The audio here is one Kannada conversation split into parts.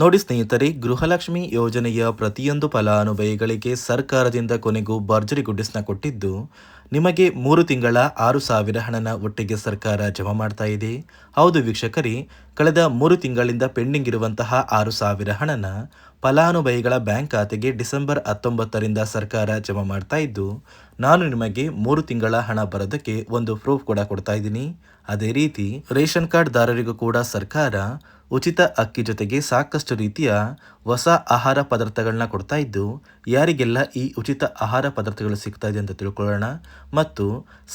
ನೋಡಿ ಸ್ನೇಹಿತರೆ, ಗೃಹಲಕ್ಷ್ಮಿ ಯೋಜನೆಯ ಪ್ರತಿಯೊಂದು ಫಲಾನುಭವಿಗಳಿಗೆ ಸರ್ಕಾರದಿಂದ ಕೊನೆಗೂ ಭರ್ಜರಿ ಗುಡ್ಡಿಸ್ನ ಕೊಟ್ಟಿದ್ದು, ನಿಮಗೆ ಮೂರು ತಿಂಗಳ ಆರು ಸಾವಿರ ಹಣನ ಒಟ್ಟಿಗೆ ಸರ್ಕಾರ ಜಮಾ ಮಾಡ್ತಾ ಇದೆ. ಹೌದು ವೀಕ್ಷಕರೇ, ಕಳೆದ ಮೂರು ತಿಂಗಳಿಂದ ಪೆಂಡಿಂಗ್ ಇರುವಂತಹ ಆರು ಸಾವಿರ ಹಣನ ಫಲಾನುಭವಿಗಳ ಬ್ಯಾಂಕ್ ಖಾತೆಗೆ ಡಿಸೆಂಬರ್ ಹತ್ತೊಂಬತ್ತರಿಂದ ಸರ್ಕಾರ ಜಮಾ ಮಾಡ್ತಾ ಇದ್ದು, ನಾನು ನಿಮಗೆ ಮೂರು ತಿಂಗಳ ಹಣ ಬರೋದಕ್ಕೆ ಒಂದು ಪ್ರೂಫ್ ಕೂಡ ಕೊಡ್ತಾ ಇದ್ದೀನಿ. ಅದೇ ರೀತಿ, ರೇಷನ್ ಕಾರ್ಡ್ ದಾರರಿಗೂ ಕೂಡ ಸರ್ಕಾರ ಉಚಿತ ಅಕ್ಕಿ ಜೊತೆಗೆ ಸಾಕಷ್ಟು ರೀತಿಯ ಹೊಸ ಆಹಾರ ಪದಾರ್ಥಗಳನ್ನ ಕೊಡ್ತಾ ಇದ್ದು, ಯಾರಿಗೆಲ್ಲ ಈ ಉಚಿತ ಆಹಾರ ಪದಾರ್ಥಗಳು ಸಿಗ್ತಾ ಇದೆ ಅಂತ ತಿಳ್ಕೊಳ್ಳೋಣ. ಮತ್ತು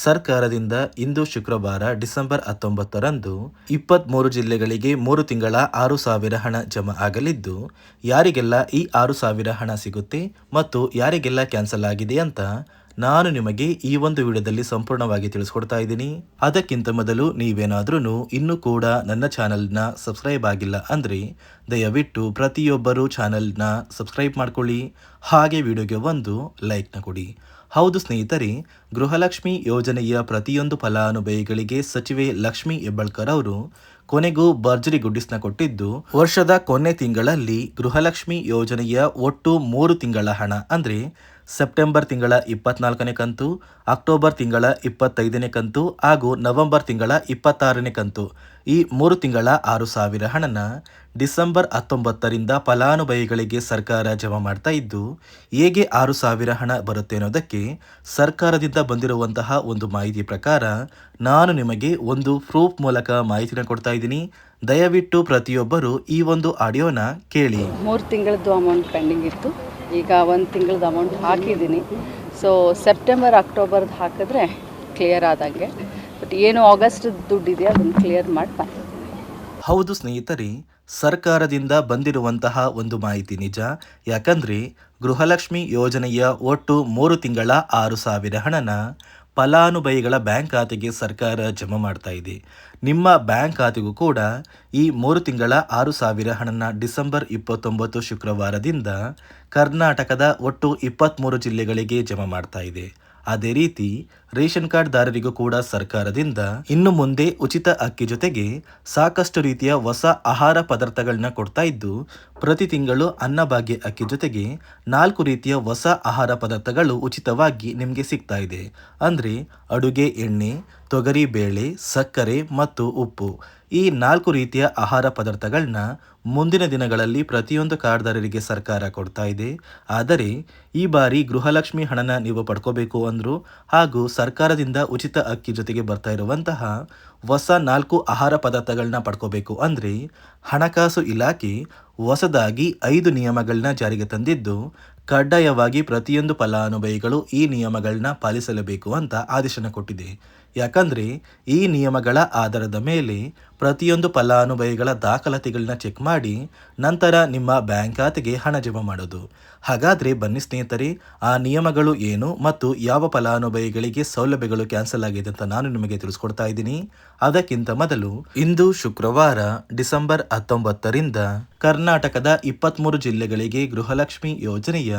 ಸರ್ಕಾರದಿಂದ ಇಂದು ಶುಕ್ರವಾರ ಡಿಸೆಂಬರ್ ಹತ್ತೊಂಬತ್ತರಂದು ಇಪ್ಪತ್ತ್ಮೂರು ಜಿಲ್ಲೆಗಳಿಗೆ ಮೂರು ತಿಂಗಳ ಆರು ಸಾವಿರ ಹಣ ಜಮಾ ಆಗಲಿದ್ದು, ಯಾರಿಗೆಲ್ಲ ಈ ಆರು ಸಾವಿರ ಹಣ ಸಿಗುತ್ತೆ ಮತ್ತು ಯಾರಿಗೆಲ್ಲ ಕ್ಯಾನ್ಸಲ್ ಆಗಿದೆ ಅಂತ ನಾನು ನಿಮಗೆ ಈ ಒಂದು ವಿಡಿಯೋದಲ್ಲಿ ಸಂಪೂರ್ಣವಾಗಿ ತಿಳಿಸ್ಕೊಡ್ತಾ ಇದ್ದೀನಿ. ಅದಕ್ಕಿಂತ ಮೊದಲು ನೀವೇನಾದ್ರೂ ಇನ್ನೂ ಕೂಡ ನನ್ನ ಚಾನಲ್ನ ಸಬ್ಸ್ಕ್ರೈಬ್ ಆಗಿಲ್ಲ ಅಂದರೆ ದಯವಿಟ್ಟು ಪ್ರತಿಯೊಬ್ಬರು ಚಾನಲ್ನ ಸಬ್ಸ್ಕ್ರೈಬ್ ಮಾಡ್ಕೊಳ್ಳಿ. ಹಾಗೆ ವಿಡಿಯೋಗೆ ಒಂದು ಲೈಕ್ನ ಕೊಡಿ. ಹೌದು ಸ್ನೇಹಿತರೆ, ಗೃಹಲಕ್ಷ್ಮಿ ಯೋಜನೆಯ ಪ್ರತಿಯೊಂದು ಫಲಾನುಭವಿಗಳಿಗೆ ಸಚಿವೆ ಲಕ್ಷ್ಮಿ ಹೆಬ್ಬಳ್ಕರ್ ಅವರು ಕೊನೆಗೂ ಭರ್ಜರಿ ಗುಡ್ಡಿಸ್ನ ಕೊಟ್ಟಿದ್ದು ವರ್ಷದ ಕೊನೆ ತಿಂಗಳಲ್ಲಿ ಗೃಹಲಕ್ಷ್ಮಿ ಯೋಜನೆಯ ಒಟ್ಟು ಮೂರು ತಿಂಗಳ ಹಣ. ಅಂದರೆ ಸೆಪ್ಟೆಂಬರ್ ತಿಂಗಳ ಇಪ್ಪತ್ನಾಲ್ಕನೇ ಕಂತು, ಅಕ್ಟೋಬರ್ ತಿಂಗಳ ಇಪ್ಪತ್ತೈದನೇ ಕಂತು ಹಾಗೂ ನವೆಂಬರ್ ತಿಂಗಳ ಇಪ್ಪತ್ತಾರನೇ ಕಂತು. ಈ ಮೂರು ತಿಂಗಳ ಆರು ಸಾವಿರ ಹಣನ ಡಿಸೆಂಬರ್ ಹತ್ತೊಂಬತ್ತರಿಂದ ಫಲಾನುಭವಿಗಳಿಗೆ ಸರ್ಕಾರ ಜಮಾ ಮಾಡ್ತಾ ಇದ್ದು, ಹೇಗೆ ಆರು ಸಾವಿರ ಹಣ ಬರುತ್ತೆ ಅನ್ನೋದಕ್ಕೆ ಸರ್ಕಾರದಿಂದ ಬಂದಿರುವಂತಹ ಒಂದು ಮಾಹಿತಿ ಪ್ರಕಾರ ನಾನು ನಿಮಗೆ ಒಂದು ಪ್ರೂಫ್ ಮೂಲಕ ಮಾಹಿತಿನ ಕೊಡ್ತಾ ಇದ್ದೀನಿ. ದಯವಿಟ್ಟು ಪ್ರತಿಯೊಬ್ಬರು ಈ ಒಂದು ಆಡಿಯೋನ ಕೇಳಿ. ಮೂರು ತಿಂಗಳದ್ದು ಅಮೌಂಟ್ ಪೆಂಡಿಂಗ್ ಇತ್ತು. ಈಗ ಒಂದು ತಿಂಗಳದ್ದು ಅಮೌಂಟ್ ಹಾಕಿದ್ದೀನಿ. ಸೊ ಸೆಪ್ಟೆಂಬರ್ ಅಕ್ಟೋಬರ್ದು ಹಾಕಿದ್ರೆ ಕ್ಲಿಯರ್ ಆದಂಗೆ. ಬಟ್ ಏನು ಆಗಸ್ಟ್ ದುಡ್ಡಿದೆಯಾ ಅದನ್ನು ಕ್ಲಿಯರ್ ಮಾಡಿ ಹೌದು ಸ್ನೇಹಿತರೆ, ಸರ್ಕಾರದಿಂದ ಬಂದಿರುವಂತಹ ಒಂದು ಮಾಹಿತಿ ನಿಜ. ಯಾಕಂದ್ರೆ ಗೃಹಲಕ್ಷ್ಮಿ ಯೋಜನೆಯ ಒಟ್ಟು ಮೂರು ತಿಂಗಳ ಆರು ಸಾವಿರ ಹಣನ ಫಲಾನುಭವಿಗಳ ಬ್ಯಾಂಕ್ ಖಾತೆಗೆ ಸರ್ಕಾರ ಜಮಾ ಮಾಡ್ತಾ ಇದೆ. ನಿಮ್ಮ ಬ್ಯಾಂಕ್ ಖಾತೆಗೂ ಕೂಡ ಈ ಮೂರು ತಿಂಗಳ ಆರು ಸಾವಿರ ಹಣನ ಡಿಸೆಂಬರ್ ಇಪ್ಪತ್ತೊಂಬತ್ತು ಶುಕ್ರವಾರದಿಂದ ಕರ್ನಾಟಕದ ಒಟ್ಟು ಇಪ್ಪತ್ತ್ಮೂರು ಜಿಲ್ಲೆಗಳಿಗೆ ಜಮಾ ಮಾಡ್ತಾ ಇದೆ. ಅದೇ ರೀತಿ ರೇಷನ್ ಕಾರ್ಡ್ ದಾರರಿಗೂ ಕೂಡ ಸರ್ಕಾರದಿಂದ ಇನ್ನು ಮುಂದೆ ಉಚಿತ ಅಕ್ಕಿ ಜೊತೆಗೆ ಸಾಕಷ್ಟು ರೀತಿಯ ಹೊಸ ಆಹಾರ ಪದಾರ್ಥಗಳನ್ನ ಕೊಡ್ತಾ ಇದ್ದು, ಪ್ರತಿ ತಿಂಗಳು ಅನ್ನಭಾಗ್ಯ ಅಕ್ಕಿ ಜೊತೆಗೆ ನಾಲ್ಕು ರೀತಿಯ ಹೊಸ ಆಹಾರ ಪದಾರ್ಥಗಳು ಉಚಿತವಾಗಿ ನಿಮಗೆ ಸಿಗ್ತಾ ಇದೆ. ಅಂದರೆ ಅಡುಗೆ ಎಣ್ಣೆ ತೊಗರಿ ಬೇಳೆ ಸಕ್ಕರೆ ಮತ್ತು ಉಪ್ಪು ಈ ನಾಲ್ಕು ರೀತಿಯ ಆಹಾರ ಪದಾರ್ಥಗಳನ್ನ ಮುಂದಿನ ದಿನಗಳಲ್ಲಿ ಪ್ರತಿಯೊಂದು ಕಾರ್ಡ್ದಾರರಿಗೆ ಸರ್ಕಾರ ಕೊಡ್ತಾ ಇದೆ. ಆದರೆ, ಈ ಬಾರಿ ಗೃಹಲಕ್ಷ್ಮಿ ಹಣನ ನೀವು ಪಡ್ಕೋಬೇಕು ಅಂದರು ಹಾಗೂ ಸರ್ಕಾರದಿಂದ ಉಚಿತ ಅಕ್ಕಿ ಜೊತೆಗೆ ಬರ್ತಾ ಇರುವಂತಹ ಹೊಸ ನಾಲ್ಕು ಆಹಾರ ಪದಾರ್ಥಗಳನ್ನ ಪಡ್ಕೋಬೇಕು ಅಂದರೆ ಹಣಕಾಸು ಇಲಾಖೆ ಹೊಸದಾಗಿ ಐದು ನಿಯಮಗಳನ್ನ ಜಾರಿಗೆ ತಂದಿದ್ದು, ಕಡ್ಡಾಯವಾಗಿ ಪ್ರತಿಯೊಂದು ಫಲಾನುಭವಿಗಳು ಈ ನಿಯಮಗಳನ್ನ ಪಾಲಿಸಲೇಬೇಕು ಅಂತ ಆದೇಶನ ಕೊಟ್ಟಿದೆ. ಯಾಕಂದರೆ ಈ ನಿಯಮಗಳ ಆಧಾರದ ಮೇಲೆ ಪ್ರತಿಯೊಂದು ಫಲಾನುಭವಿಗಳ ದಾಖಲಾತಿಗಳನ್ನ ಚೆಕ್ ಮಾಡಿ ನಂತರ ನಿಮ್ಮ ಬ್ಯಾಂಕ್ ಖಾತೆಗೆ ಹಣ ಜಮಾ ಮಾಡೋದು. ಹಾಗಾದರೆ ಬನ್ನಿ ಸ್ನೇಹಿತರೆ, ಆ ನಿಯಮಗಳು ಏನು ಮತ್ತು ಯಾವ ಫಲಾನುಭವಿಗಳಿಗೆ ಸೌಲಭ್ಯಗಳು ಕ್ಯಾನ್ಸಲ್ ಆಗಿದೆ ಅಂತ ನಾನು ನಿಮಗೆ ತಿಳಿಸ್ಕೊಡ್ತಾ ಇದ್ದೀನಿ. ಅದಕ್ಕಿಂತ ಮೊದಲು, ಇಂದು ಶುಕ್ರವಾರ, ಡಿಸೆಂಬರ್ ಹತ್ತೊಂಬತ್ತರಿಂದ ಕರ್ನಾಟಕದ ಇಪ್ಪತ್ತ್ಮೂರು ಜಿಲ್ಲೆಗಳಿಗೆ ಗೃಹಲಕ್ಷ್ಮಿ ಯೋಜನೆಯ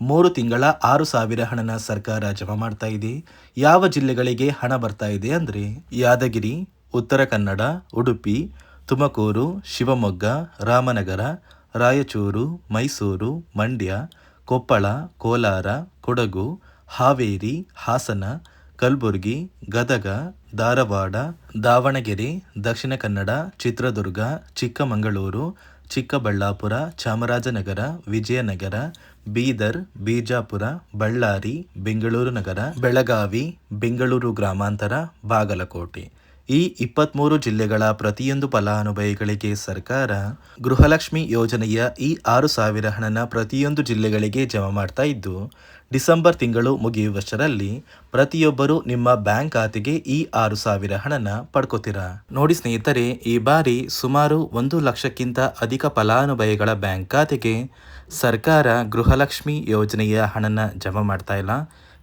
ಮೂರು ತಿಂಗಳ ಆರು ಸಾವಿರ ಹಣನ ಸರ್ಕಾರ ಜಮಾ ಮಾಡ್ತಾ ಇದೆ. ಯಾವ ಜಿಲ್ಲೆಗಳಿಗೆ ಹಣ ಬರ್ತಾ ಇದೆ ಅಂದರೆ ಯಾದಗಿರಿ, ಉತ್ತರ ಕನ್ನಡ, ಉಡುಪಿ, ತುಮಕೂರು, ಶಿವಮೊಗ್ಗ, ರಾಮನಗರ, ರಾಯಚೂರು, ಮೈಸೂರು, ಮಂಡ್ಯ, ಕೊಪ್ಪಳ, ಕೋಲಾರ, ಕೊಡಗು, ಹಾವೇರಿ, ಹಾಸನ, ಕಲಬುರಗಿ, ಗದಗ, ಧಾರವಾಡ, ದಾವಣಗೆರೆ, ದಕ್ಷಿಣ ಕನ್ನಡ, ಚಿತ್ರದುರ್ಗ, ಚಿಕ್ಕಮಗಳೂರು ಚಿಕ್ಕಬಳ್ಳಾಪುರ ಚಾಮರಾಜನಗರ ವಿಜಯನಗರ ಬೀದರ್ ಬಿಜಾಪುರ ಬಳ್ಳಾರಿ ಬೆಂಗಳೂರು ನಗರ ಬೆಳಗಾವಿ ಬೆಂಗಳೂರು ಗ್ರಾಮಾಂತರ ಬಾಗಲಕೋಟೆ. ಈ ಇಪ್ಪತ್ತ್ಮೂರು ಜಿಲ್ಲೆಗಳ ಪ್ರತಿಯೊಂದು ಫಲಾನುಭವಿಗಳಿಗೆ ಸರ್ಕಾರ ಗೃಹಲಕ್ಷ್ಮಿ ಯೋಜನೆಯ ಈ ಆರು ಸಾವಿರ ಹಣನ ಪ್ರತಿಯೊಂದು ಜಿಲ್ಲೆಗಳಿಗೆ ಜಮಾ ಮಾಡ್ತಾ ಇದ್ದು, ಡಿಸೆಂಬರ್ ತಿಂಗಳು ಮುಗಿಯುವಷ್ಟರಲ್ಲಿ ಪ್ರತಿಯೊಬ್ಬರು ನಿಮ್ಮ ಬ್ಯಾಂಕ್ ಖಾತೆಗೆ ಈ ಆರು ಸಾವಿರ ಹಣನ ಪಡ್ಕೋತೀರಾ. ನೋಡಿ ಸ್ನೇಹಿತರೆ, ಈ ಬಾರಿ ಸುಮಾರು ಒಂದು ಲಕ್ಷಕ್ಕಿಂತ ಅಧಿಕ ಫಲಾನುಭವಿಗಳ ಬ್ಯಾಂಕ್ ಖಾತೆಗೆ ಸರ್ಕಾರ ಗೃಹಲಕ್ಷ್ಮಿ ಯೋಜನೆಯ ಹಣನ ಜಮಾ ಮಾಡ್ತಾ ಇಲ್ಲ.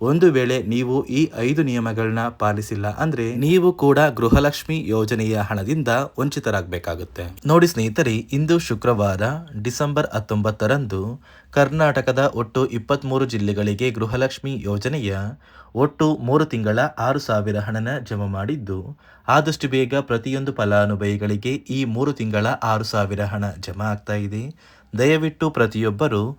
ಒಂದು ವೇಳೆ ನೀವು ಈ ಐದು ನಿಯಮಗಳನ್ನ ಪಾಲಿಸಿಲ್ಲ ಅಂದ್ರೆ ನೀವು ಕೂಡ ಗೃಹಲಕ್ಷ್ಮಿ ಯೋಜನೆಯ ಹಣದಿಂದ ವಂಚಿತರಾಗಬೇಕಾಗುತ್ತೆ. ನೋಡಿ ಸ್ನೇಹಿತರೆ, ಇಂದು ಶುಕ್ರವಾರ ಡಿಸೆಂಬರ್ ಹತ್ತೊಂಬತ್ತರಂದು ಕರ್ನಾಟಕದ ಒಟ್ಟು ಇಪ್ಪತ್ತ್ಮೂರು ಜಿಲ್ಲೆಗಳಿಗೆ ಗೃಹಲಕ್ಷ್ಮಿ ಯೋಜನೆಯ ಒಟ್ಟು ಮೂರು ತಿಂಗಳ ಆರು ಸಾವಿರ ಹಣನ ಜಮಾ ಮಾಡಿದ್ದು, ಆದಷ್ಟು ಬೇಗ ಪ್ರತಿಯೊಂದು ಫಲಾನುಭವಿಗಳಿಗೆ ಈ ಮೂರು ತಿಂಗಳ ಆರು ಸಾವಿರ ಹಣ ಜಮಾ ಆಗ್ತಾ ಇದೆ. ದಯವಿಟ್ಟು ಪ್ರತಿಯೊಬ್ಬರು